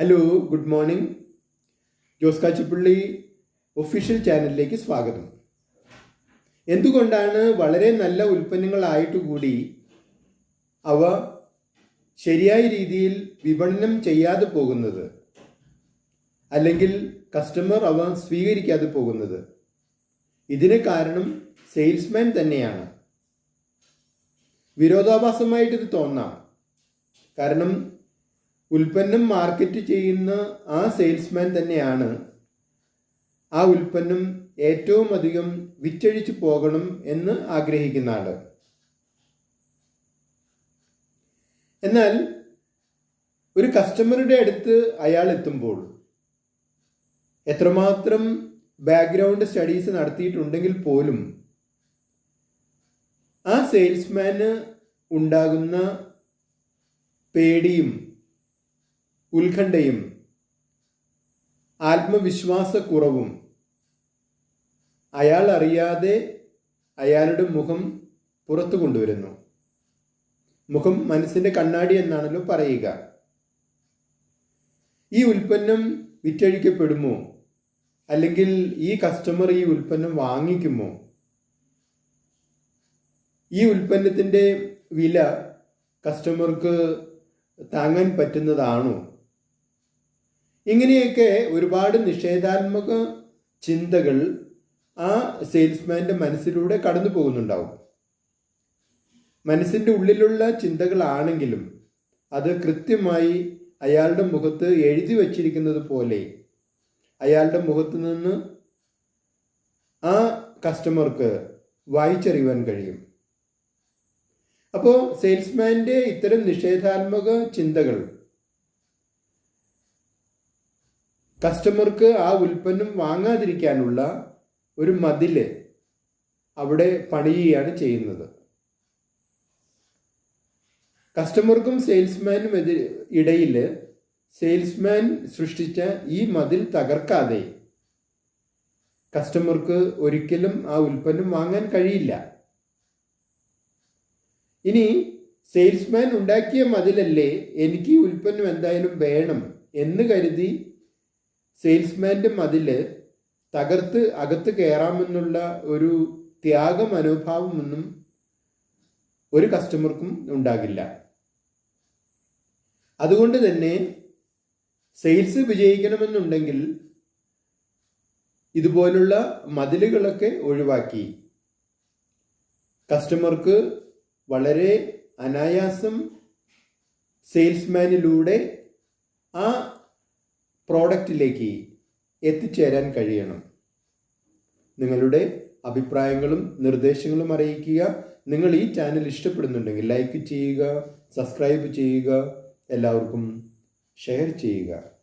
Hello good morning Jose Kachippally official ചാനലിലേക്ക് സ്വാഗതം. എന്തുകൊണ്ടാണ് വളരെ നല്ല ഉൽപ്പന്നങ്ങളായിട്ട് കൂടി അവ ശരിയായ രീതിയിൽ വിപണനം ചെയ്യാതെ പോകുന്നത്? അല്ലെങ്കിൽ കസ്റ്റമർ അവ സ്വീകരിക്കാതെ പോകുന്നത്? ഇതിന് കാരണം സെയിൽസ്മാൻ തന്നെയാണ്. വിരോധാഭാസമായിട്ട് ഇത് തോന്നാം. കാരണം ഉൽപ്പന്നം മാർക്കറ്റ് ചെയ്യുന്ന ആ സെയിൽസ്മാൻ തന്നെയാണ് ആ ഉൽപ്പന്നം ഏറ്റവും അധികം വിറ്റഴിച്ചു പോകണം എന്ന് ആഗ്രഹിക്കുന്ന ആൾ എന്നാൽ ഒരു കസ്റ്റമറുടെ അടുത്ത് അയാൾ എത്തുമ്പോൾ എത്രമാത്രം ബാക്ക്ഗ്രൗണ്ട് സ്റ്റഡീസ് നടത്തിയിട്ടുണ്ടെങ്കിൽ പോലും ആ സെയിൽസ്മാന് ഉണ്ടാകുന്ന പേടിയും ഉത്കണ്ഠയും ആത്മവിശ്വാസക്കുറവും അയാൾ അറിയാതെ അയാളുടെ മുഖം പുറത്തു കൊണ്ടുവരുന്നു. മുഖം മനസ്സിന്റെ കണ്ണാടി എന്നാണല്ലോ പറയുക. ഈ ഉൽപ്പന്നം വിറ്റഴിക്കപ്പെടുമോ? അല്ലെങ്കിൽ ഈ കസ്റ്റമർ ഈ ഉൽപ്പന്നം വാങ്ങിക്കുമോ? ഈ ഉൽപ്പന്നത്തിന്റെ വില കസ്റ്റമർക്ക് താങ്ങാൻ പറ്റുന്നതാണോ? ഇങ്ങനെയൊക്കെ ഒരുപാട് നിഷേധാത്മക ചിന്തകൾ ആ സെയിൽസ്മാന്റെ മനസ്സിലൂടെ കടന്നു പോകുന്നുണ്ടാവും. മനസ്സിന്റെ ഉള്ളിലുള്ള ചിന്തകളാണെങ്കിലും അത് കൃത്യമായി അയാളുടെ മുഖത്ത് എഴുതി വച്ചിരിക്കുന്നത് പോലെ അയാളുടെ മുഖത്ത് നിന്ന് ആ കസ്റ്റമർക്ക് വായിച്ചറിയുവാൻ കഴിയും. അപ്പോൾ സെയിൽസ്മാന്റെ ഇത്തരം നിഷേധാത്മക ചിന്തകൾ കസ്റ്റമർക്ക് ആ ഉൽപ്പന്നം വാങ്ങാതിരിക്കാനുള്ള ഒരു മതിൽ അവിടെ പണിയുകയാണ് ചെയ്യുന്നത്. കസ്റ്റമർക്കും സെയിൽസ്മാനും എതിരെ ഇടയിൽ സെയിൽസ്മാൻ സൃഷ്ടിച്ച ഈ മതിൽ തകർക്കാതെ കസ്റ്റമർക്ക് ഒരിക്കലും ആ ഉൽപ്പന്നം വാങ്ങാൻ കഴിയില്ല. ഇനി സെയിൽസ്മാൻ ഉണ്ടാക്കിയ മതിലല്ലേ എനിക്ക് ഉൽപ്പന്നം എന്തായാലും വേണം എന്ന് കരുതി സെയിൽസ്മാന്റെ മതിൽ തകർത്ത് അകത്ത് കയറാമെന്നുള്ള ഒരു ത്യാഗ മനോഭാവമൊന്നും ഒരു കസ്റ്റമർക്കും ഉണ്ടാകില്ല. അതുകൊണ്ട് തന്നെ സെയിൽസ് വിജയിക്കണമെന്നുണ്ടെങ്കിൽ ഇതുപോലുള്ള മതിലുകളൊക്കെ ഒഴിവാക്കി. കസ്റ്റമർക്ക് വളരെ അനായാസം സെയിൽസ്മാനിലൂടെ ആ പ്രോഡക്റ്റിലേക്ക് എത്തിച്ചേരാൻ കഴിയണം. നിങ്ങളുടെ അഭിപ്രായങ്ങളും നിർദ്ദേശങ്ങളും അറിയിക്കുക. നിങ്ങൾ ഈ ചാനൽ ഇഷ്ടപ്പെടുന്നുണ്ടെങ്കിൽ ലൈക്ക് ചെയ്യുക സബ്സ്ക്രൈബ് ചെയ്യുക എല്ലാവർക്കും ഷെയർ ചെയ്യുക.